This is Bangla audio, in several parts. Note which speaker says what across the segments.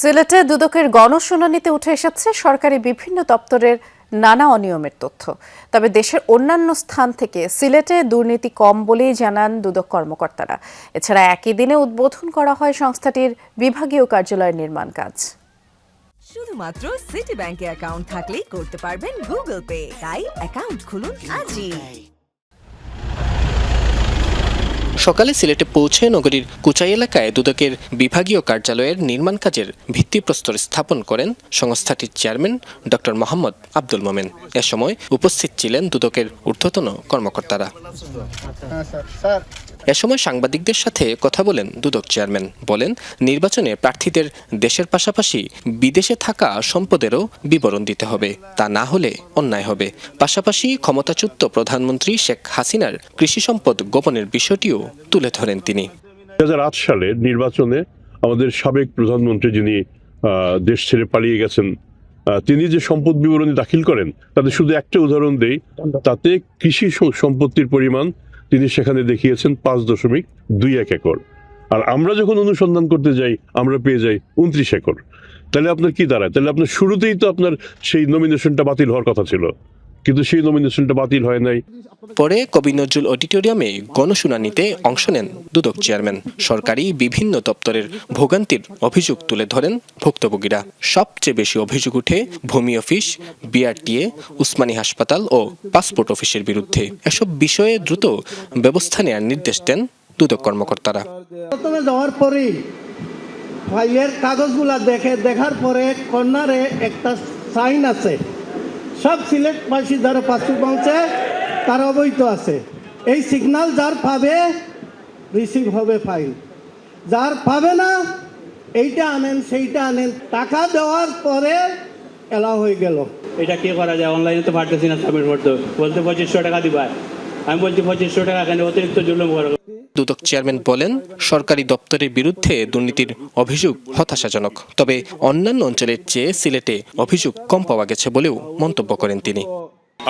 Speaker 1: সিলেটে দুদকের গণশুনানিতে উঠে এসেছে সরকারি বিভিন্ন দপ্তরের নানা অনিয়মের তথ্য। তবে দেশের অন্যান্য স্থান থেকে সিলেটে দুর্নীতি কম বলেই জানান দুদক কর্মকর্তারা। এছাড়া একই দিনে উদ্বোধন করা হয় সংস্থাটির বিভাগীয় কার্যালয়ের নির্মাণ কাজ।
Speaker 2: শুধুমাত্র সিটি ব্যাংকে অ্যাকাউন্ট থাকলেই করতে পারবেন গুগল পে তাই অ্যাকাউন্ট খুলুন আজই।
Speaker 3: সকালে সিলেটে পৌঁছে নগরীর কুচাই এলাকায় দুদকের বিভাগীয় কার্যালয়ের নির্মাণ কাজের ভিত্তিপ্রস্তর স্থাপন করেন সংস্থাটির চেয়ারম্যান ড মোহাম্মদ আব্দুল মোমেন। এ সময় উপস্থিত ছিলেন দুদকের ঊর্ধ্বতন কর্মকর্তারা। এ সময় সাংবাদিকদের সাথে কথা বলেন দুদক চেয়ারম্যান। বলেন, নির্বাচনে প্রার্থীদের দেশের পাশাপাশি বিদেশে থাকা সম্পদেরও বিবরণ দিতে হবে। তা না হলে অন্যায় হবে। পাশাপাশি ক্ষমতাচ্যুত প্রধানমন্ত্রী শেখ হাসিনার কৃষি সম্পদ গোপনের বিষয়টিও তুলে ধরেন তিনি।
Speaker 4: দু হাজার আট সালে নির্বাচনে আমাদের সাবেক প্রধানমন্ত্রী যিনি দেশ ছেড়ে পালিয়ে গেছেন তিনি যে সম্পদ বিবরণী দাখিল করেন, তাতে শুধু একটা উদাহরণ দেই, তাতে কৃষি সম্পত্তির পরিমাণ তিনি সেখানে দেখিয়েছেন পাঁচ দশমিক দুই এক একর। আর আমরা যখন অনুসন্ধান করতে যাই, আমরা পেয়ে যাই উনত্রিশ একর। তাহলে আপনার কি দাঁড়ায়? তাহলে আপনার শুরুতেই তো আপনার সেই নমিনেশনটা বাতিল হওয়ার কথা ছিল। কিন্তু সেই নমিনেশনটা বাতিল হয় নাই।
Speaker 3: পরে কবি নজরুল অডিটোরিয়ামে গণশুনানিতে অংশ নেন দুদক চেয়ারম্যান। সরকারি বিভিন্ন দপ্তরের ভোগান্তির অভিযোগ তুলে ধরেন ভুক্তভোগীরা। সবচেয়ে বেশি অভিযোগ উঠে ভূমি অফিস বিআরটিএ উসমানী হাসপাতাল ও পাসপোর্ট অফিসের বিরুদ্ধে। এসব বিষয়ে দ্রুত ব্যবস্থা নেওয়ার নির্দেশ দেন দুদক কর্মকর্তারা।
Speaker 5: প্রথমে যাওয়ার পরেই ফাইলের কাগজগুলা দেখে দেখার পরে কর্নারে একটা সাইন আছে। সব সিলেটবাসী যারা পাসপোর্ট বাংছে তারা অবৈধ আছে। এই সিগন্যাল যার পাবে রিসিভ হবে ফাইল যার পাবে না, এইটা আনেন, সেইটা আনেন। টাকা দেওয়ার পরে এলাও হয়ে গেল।
Speaker 6: এটা কি করা যায়? অনলাইনে তো পারতেছি না সাবমিট করতে বলতে পঁচিশশো টাকা দিবা। আমি বলছি পঁচিশশো টাকা কেন? অতিরিক্ত জুলুম করো।
Speaker 3: দুদক চেয়ারম্যান বলেন, সরকারি দপ্তরের বিরুদ্ধে দুর্নীতির অভিযোগ হতাশাজনক। তবে অন্যান্য অঞ্চলের চেয়ে সিলেটে অভিযোগ কম পাওয়া গেছে বলেও মন্তব্য করেন তিনি।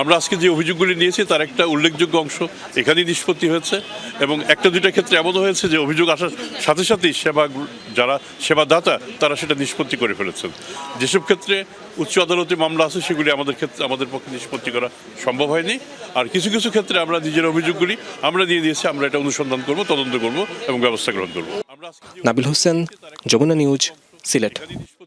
Speaker 7: আমরা আজকে যে অভিযোগগুলি নিয়েছি তার একটা উল্লেখযোগ্য অংশ এখানেই নিষ্পত্তি হয়েছে এবং একটা দুইটা ক্ষেত্রে এমনও হয়েছে যে অভিযোগ আসার সাথে সাথেই সেবা যারা সেবাদাতা তারা সেটা নিষ্পত্তি করে ফেলেছেন। যেসব ক্ষেত্রে উচ্চ আদালতে মামলা আছে সেগুলি আমাদের ক্ষেত্রে আমাদের পক্ষে নিষ্পত্তি করা সম্ভব হয়নি। আর কিছু কিছু ক্ষেত্রে আমরা নিজের অভিযোগগুলি আমরা দিয়ে দিয়েছি আমরা এটা অনুসন্ধান করব তদন্ত করব এবং ব্যবস্থা গ্রহণ করব। আমরা
Speaker 3: নাবিল হোসেন যমুনা নিউজ সিলেট।